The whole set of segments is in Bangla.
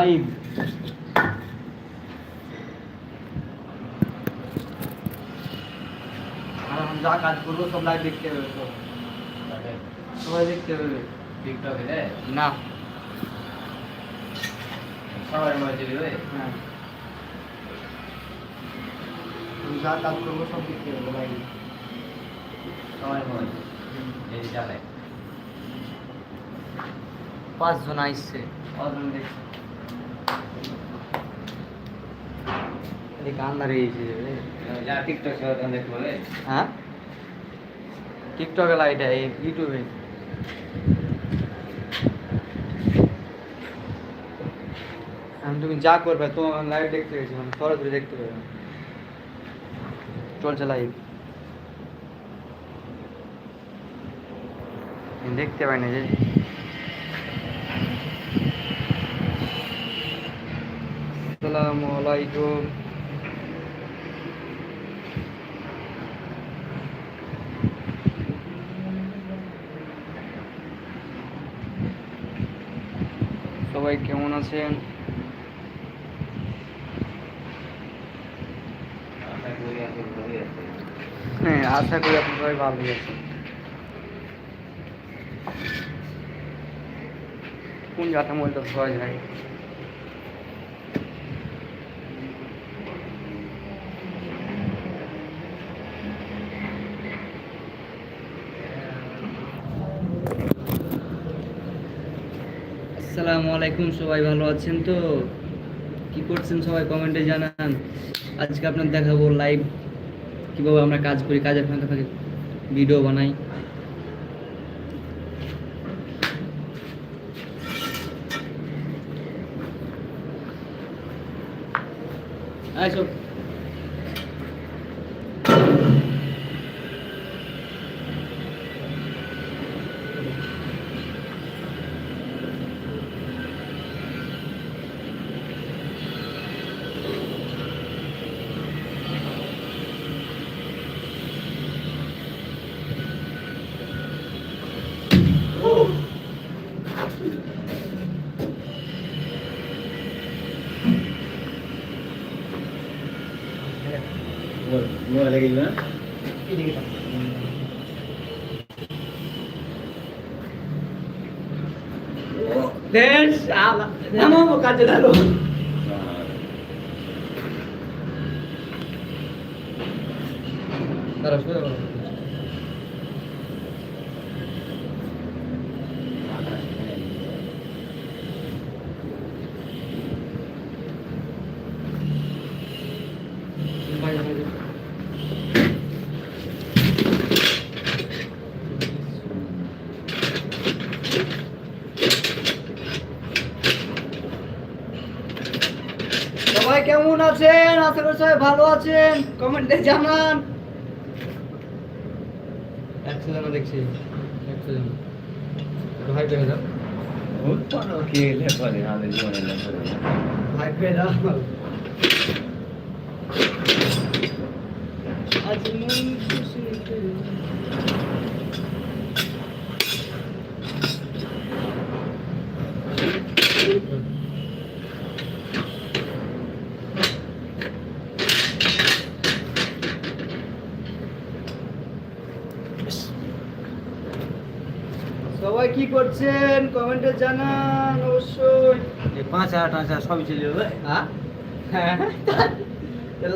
লাইভ যা কাজ করব সব লাইভ দেখতে হবে তো। সবাই দেখতে হবে। টিকটকে রে? না। সবাই মজে হ্যাঁ। যা কাজ করব সব দেখতে হবে লাইভ সবাই মজে। এই চালে পাঁচজন আসছে। পাঁচজন দেখছে গান দাঁড়িয়েছে রে যা টিকটক সবাই দেখব রে হ্যাঁ? টিকটকে লাইট এই ইউটিউবে আমি তুমি যা করবে তো লাইভ দেখতে গেছি মানে সরাসরি দেখতে পাবে চলছে লাইভ দেখতে পাই না যে। আসসালামু আলাইকুম। সবাই কেমন আছেন? হ্যাঁ আশা করি আপনি সবাই ভালোই আছেন। কোন জাতা মলটা সবাই যায়? আসসালামু আলাইকুম, সবাই ভালো আছেন তো? কি করছেন সবাই কমেন্টে জানান। আজকে আপনার দেখাবো লাইভ কীভাবে আমরা কাজ করি কাজের ফাঁকে ফাঁকে ভিডিও বানাই। আয় সব মোবাইলে গেল না দেশ আলা সবাই কেমন আছেন? আশা করি সবাই ভালো আছেন। কমেন্টে জানান। একশো জন দেখছি। একশো জন। ভাই পেয়ে যাও। হাই পেয়ে যাও। আজ মন খুশিতে সবাই কি কমেন্টে জানান অবশ্যই। এই পাঁচ হাজার টাকা হাজার সবই চলে যাবে হ্যাঁ? হ্যাঁ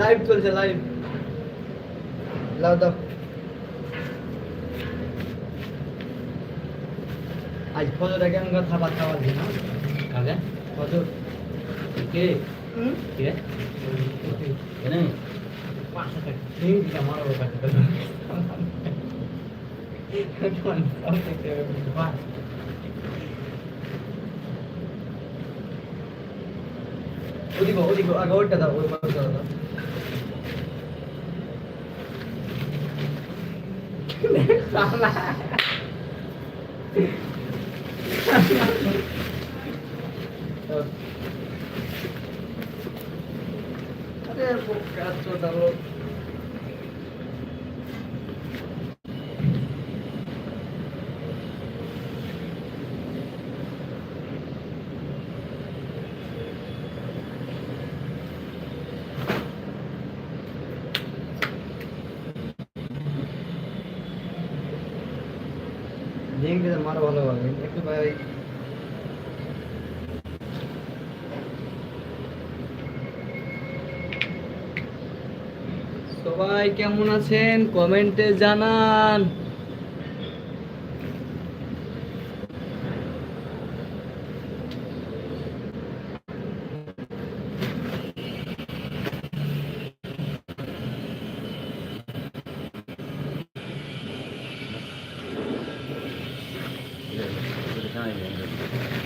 লাইভ চলছে লাইভ লাও দাও। আজ ফজরে কেমন করে খাবার খাবার দিই না আগে কত কে? কে? কেন পাঁচশো টাকা। ঠিক আমার ওর ওদিকে ওদিকে আগে ওইটা দাও ওই পাশে দাও দাও আরে বোকা চোদা লোক ভেঙে মারা ভালো হবে একটু ভাই সবাই কেমন আছেন? কমেন্টে জানান। লাইট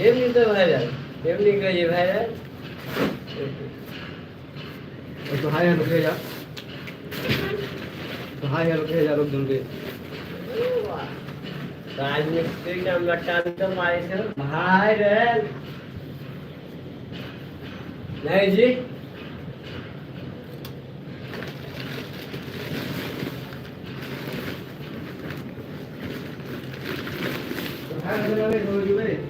এমনিতে ভাইরাল এমনি গিয়ে ভাইরাল একটু হাই হ্যালো খেয়ে যা একটু হাই হ্যালো খেয়ে যা লোকজনকে রাজমিস্ত্রি নাম্বারটা আনতে পারিস ভাইরাল नहीं जी Ah!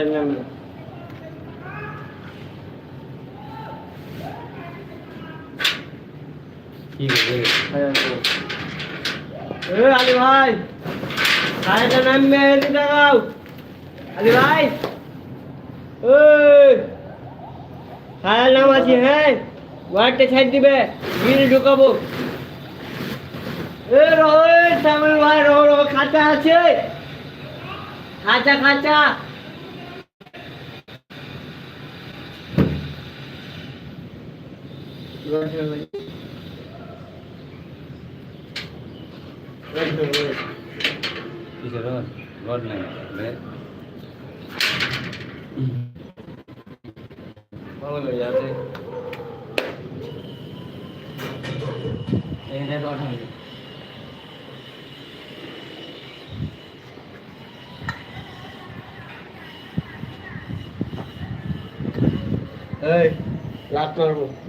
খাই না আমি কি এ আলি ভাই খাইটা নামবে, এদিকে দাও আলি ভাই ওই খায়ার নাম আছে হ্যাঁ ওয়ার্ডটা ছাড় দিবে বিল ঢুকাবো। এ রোহিত সামিল ভাই রো রো খাঁচা আছে। খাঁচা খাঁচা। কিসের রড রড নাই রে ভালো হয়ে যাবে এটা তো অঠারো এই লাট মারবো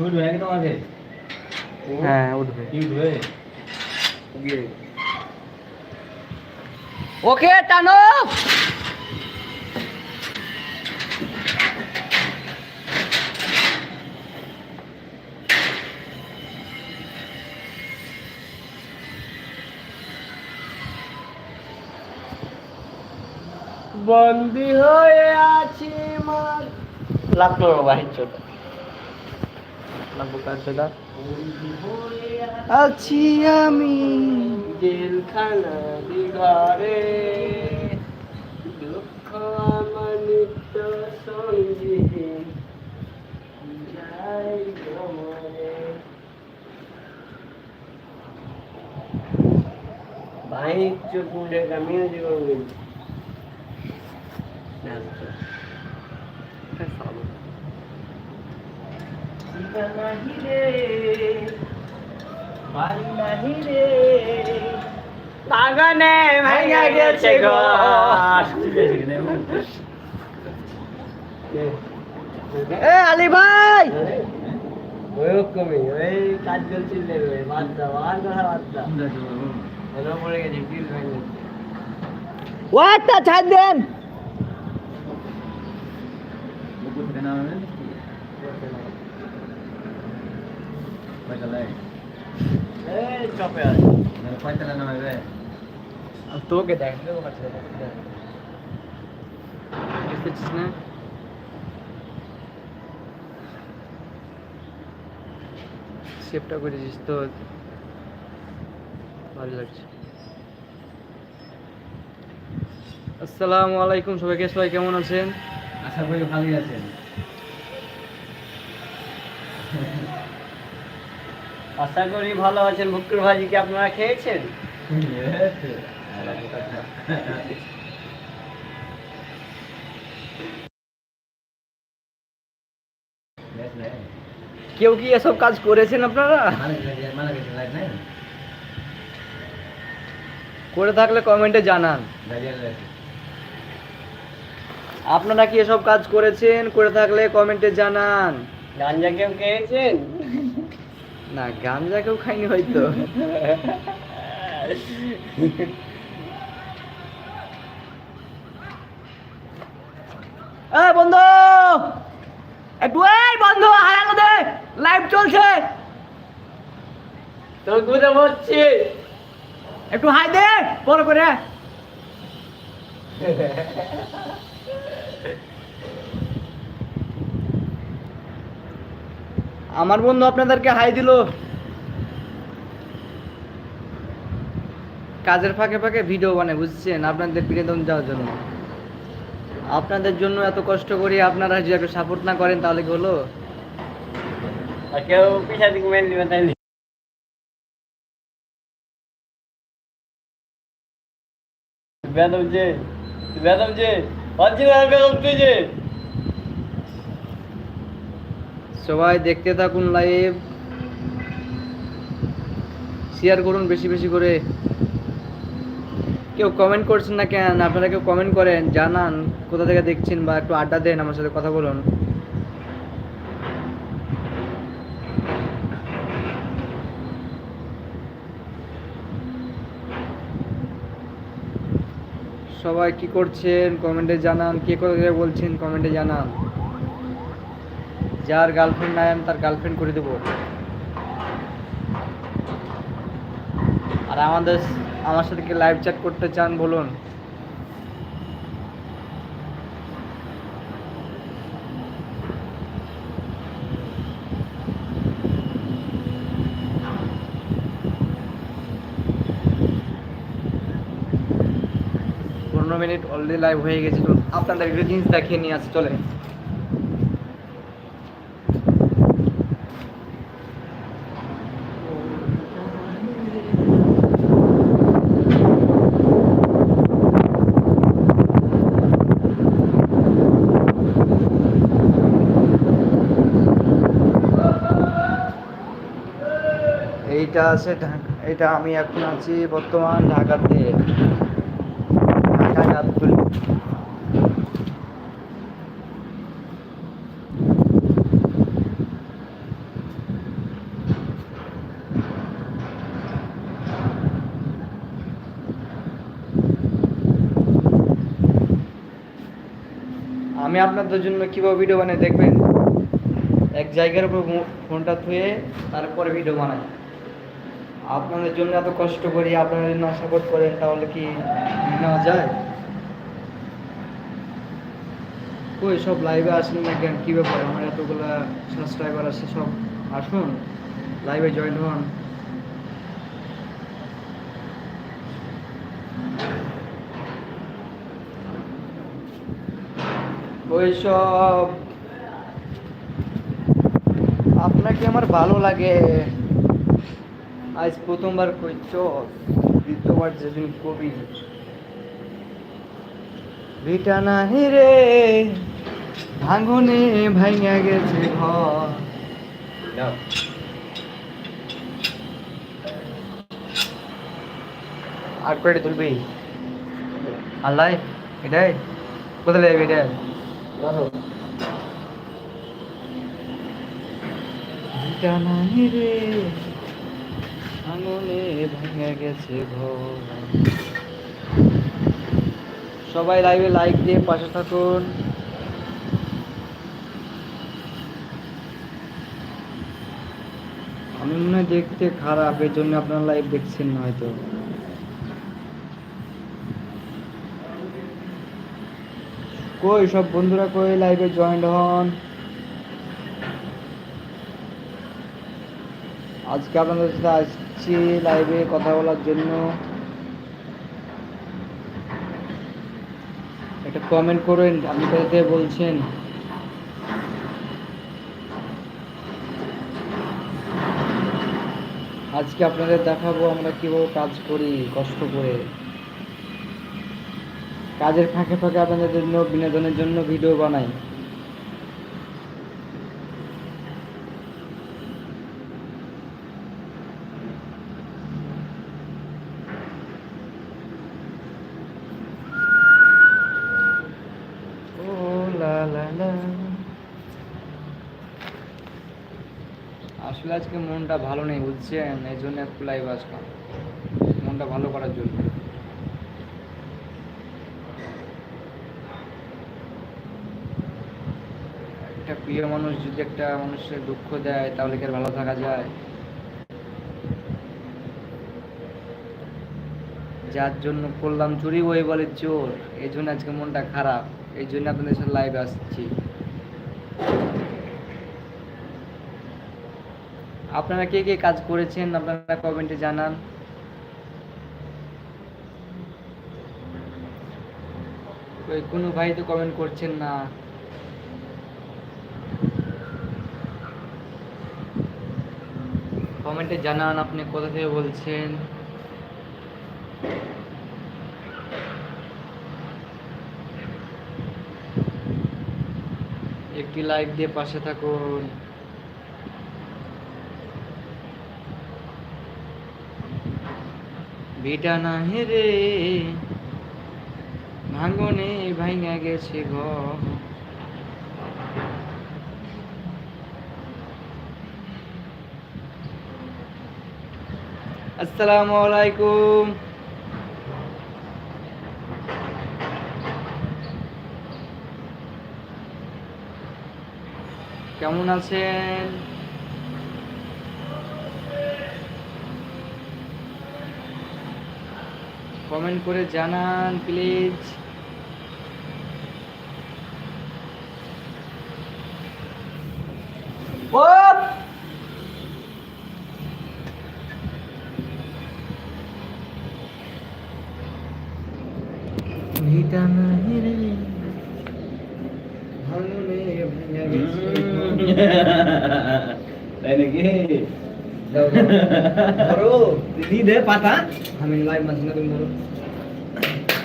শুট হয়ে গেছে তোমাকে? হ্যাঁ উঠবে। কি উঠবে ওকে টানো! বন্দি হয়ে আছি মার লাট মারবো বাহির চোখ আছি আমি। জেলখানা দিঘরে দুঃখ আমার নিত্য সঙ্গী যাই ভ্রমণে। বাহির চোখ কামিয়ে জীবন নাহি রে বাড়ি নাহি রে বাগানে ভেঙে গেছে এ আলী ভাই! ওরকমই ওই কাজ চলছিল ওই বাদ দাও আর কথা বাদ দাও এলো পড়ে গেছে ভেঙে ওয়াটা ছাড় দেন বুকু থেকে নামে পয়সা লাগে এই চপে আছে পয়সা নামে তোকে দেখ করেছিস তো ভালো লাগছে আসসালামু আলাইকুম সবাইকে, সবাই কেমন আছেন? আশা করি ভালোই আছেন। আশা করি ভালো আছেন। ভুক্কুর ভাজি কি আপনারা খেয়েছেন? কেউ কি এসব কাজ করেছেন আপনারা? করে থাকলে কমেন্টে জানান। আপনারা কি এসব কাজ করেছেন? করে থাকলে কমেন্টে জানান। গাঞ্জা কেউ খেয়েছেন? না গাঞ্জা কেউ খাইনি হয়তো। বন্ধু! একটু এই বন্ধু হারানো দে লাইভ চলছে। তোর গুদে বলছি একটু হাই দে বড় করে। আমার বন্ধু আপনাদেরকে হাই দিল। কাজের ফাঁকে ফাঁকে ভিডিও বানায়, বুঝছেন? আপনাদের বিনোদন দেওয়ার জন্য। আপনাদের জন্য এত কষ্ট করি আপনারা যদি একটু সাপোর্ট না করেন, তাহলে কি হলো? কেউ তাই বেদম যে বেদম যে অরিজিনাল বেদম তুই যে। সবাই দেখতে থাকুন লাইভ শেয়ার করুন বেশি বেশি করে। কেউ কমেন্ট করছেন না কেন? আপনারা কেউ কমেন্ট করেন, জানান, কোথা থেকে দেখছেন বা একটু আড্ডা দেন, আমার সাথে কথা বলুন। সবাই কি করছেন? কমেন্টে জানান, কে কোথা থেকে বলছেন? কমেন্টে জানান। যার গার্লফ্রেন্ড নাই, আমি তার গার্লফ্রেন্ড করে দেবো। আর আমাদের আমার সাথে কি লাইভ চ্যাট করতে চান, বলুন। পনেরো মিনিট অলরেডি লাইভ হয়ে গেছে আপনাদের একটা জিনিস দেখিয়ে নিয়ে আসি চলে এটা আছে এটা আমি এখন আছি বর্তমান ঢাকাতে। ঢাকা গাবতলী। আমি আপনাদের জন্য কীভাবে ভিডিও বানিয়ে দেখবেন? এক জায়গার উপর ফোনটা থুয়ে তারপরে ভিডিও বানাই। আপনাদের জন্য এত কষ্ট করি, আপনারা যদি সাপোর্ট করেন তাহলে কি নেওয়া যায়? কই, সব লাইভে আসেন না কেন কী ব্যাপার? আমার এতগুলা সাবস্ক্রাইবার আছে, সব আসুন। লাইভে জয়েন হন। ওইসব আপনাকে আমার ভালো লাগে? আজ প্রথমবার কইছ দ্বিতীয়বার যেদিন কবি। ভিটা নাহি রে ভাঙনে ভাঙা গেছে ঘর। আর কয়টা তুলবি? আল্লাহ এটাই কোথায় লাগবে এটা ধরো ভিটা নাহি রে ভাঙনে ভেঙে গেছে ঘর সবাই লাইভে লাইক দিয়ে পাশে থাকুন। আমি মনে দেখতে খারাপ এর জন্য আপনারা লাইভ দেখছেন না হয়তো। কই, সব বন্ধুরা কই লাইভে জয়েন্ট হন? আজকে আপনাদের সাথে আসছি লাইভে কথা বলার জন্য। একটা কমেন্ট করেন, আপনি কোথা বলছেন? আজকে আপনাদের দেখাবো আমরা কীভাবে কাজ করি, কষ্ট করে। কাজের ফাঁকে ফাঁকে আপনাদের জন্য, বিনোদনের জন্য ভিডিও বানাই ও লা লা লা। আসলে আজকে মনটা ভালো নেই বুঝছেন এই জন্য একটু লাইভ আসলাম। মনটা ভালো করার জন্য। একটা প্রিয় মানুষ যদি একটা মানুষের দুঃখ দেয়, তাহলে কি ভালো থাকা যায়? যার জন্য করলাম চুরি ওই বলে চোর, এই জন্য আজকে মনটা খারাপ। এই জন্য আপনাদের সাথে লাইভ আসছি। আপনারা কে কে কাজ করেছেন আপনারা কমেন্টে জানান। ওই কোনো ভাই তো কমেন্ট করছেন না। কমেন্টে জানান আপনি কোথা থেকে বলছেন। একটি লাইক দিয়ে পাশে থাকুন। ভিটা নাহি রে। ভাঙনে ভাঙা গেছে ঘর আসসালামু আলাইকুম। কেমন আছেন? কমেন্ট করে জানান প্লিজ ও ভিটা নাহি রে ভাঙনে ভাঙা গেছে তাই নাকি দাও, দাও। ধরো দিদি দে পাতা। আমি লাইভ মাঝে না তুমি ধরো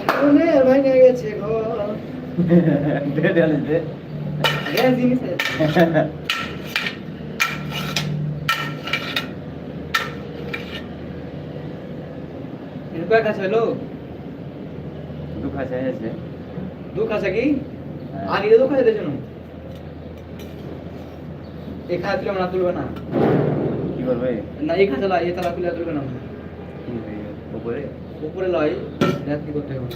ভাঙনে ভাঙা গেছে ঘর দে দে দে গ্যাস জিনিস আছে। কয় খাচ্ছে দুঃখ আছে আছে। দু খাচ্ছে কি? হ্যাঁ। আর এটা দু খাচ্ছে দেখুন খাওয়া তুলে আমরা তুলবে না। করবে? না এই খাচ্ছে এই তালা তুলে তুলবে না উপরে উপরে লয় রাত কি করতে হবে?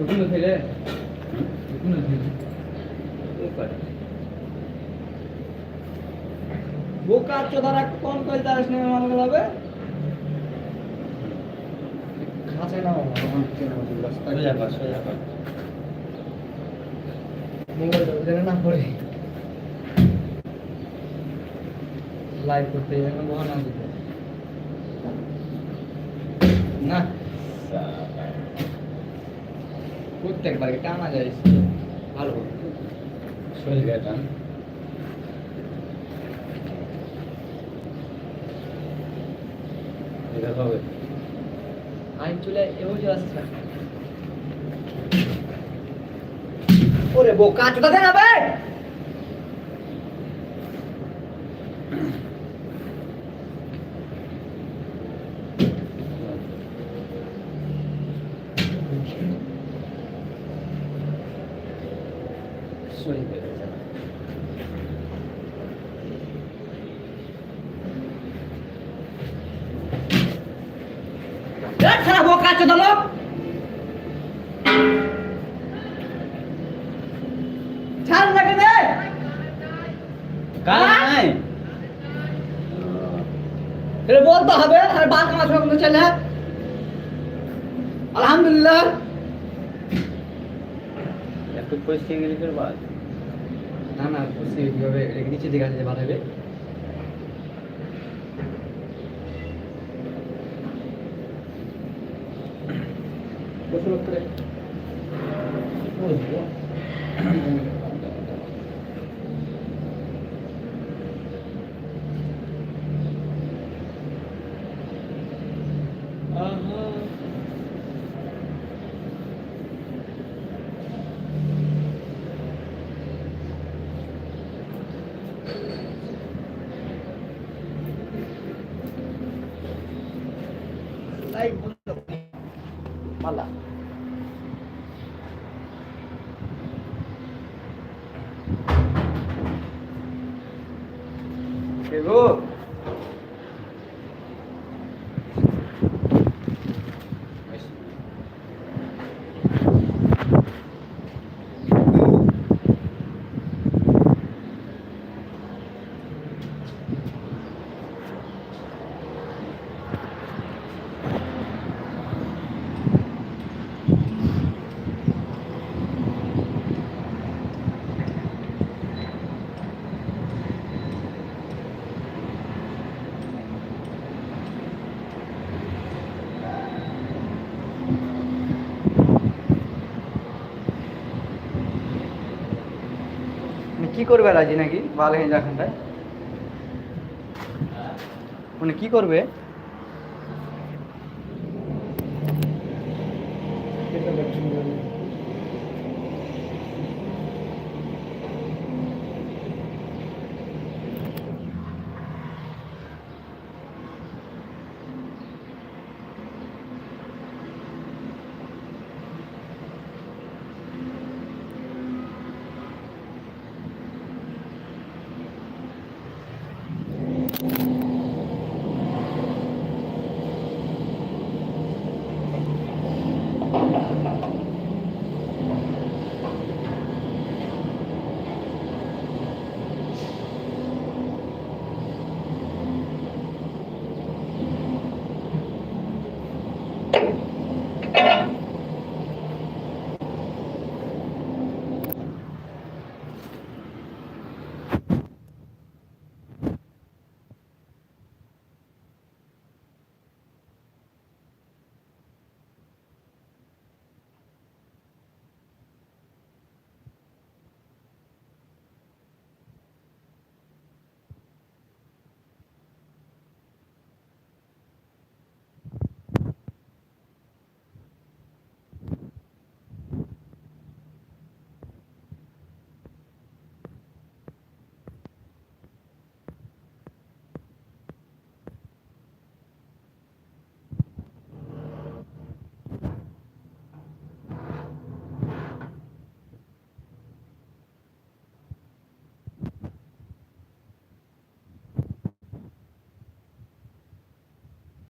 ওখানে ফেলে? ওখানে চোদারা কোন কই তার হবে খাঁচে সোজা না পড়ে। লাইভ করতে এখন বহানা দিতে না। প্রত্যেকবার টানা যায় ভালো এটা হবে আইন চলে এও যে আসছে ওরে বোকা চোদা দে না বে সোজা গেটান এ খারাপ লাগে দে কাল বলতে হবে আর বাদ চলে। আলহামদুলিল্লাহ। একটু গেলে করবা না না বুঝছি কীভাবে এটা নিচে দিকে হবে বসে লোক করে কি করবে রাজি নাকি? ভালো হয়ে যাখানটায় মানে কি করবে?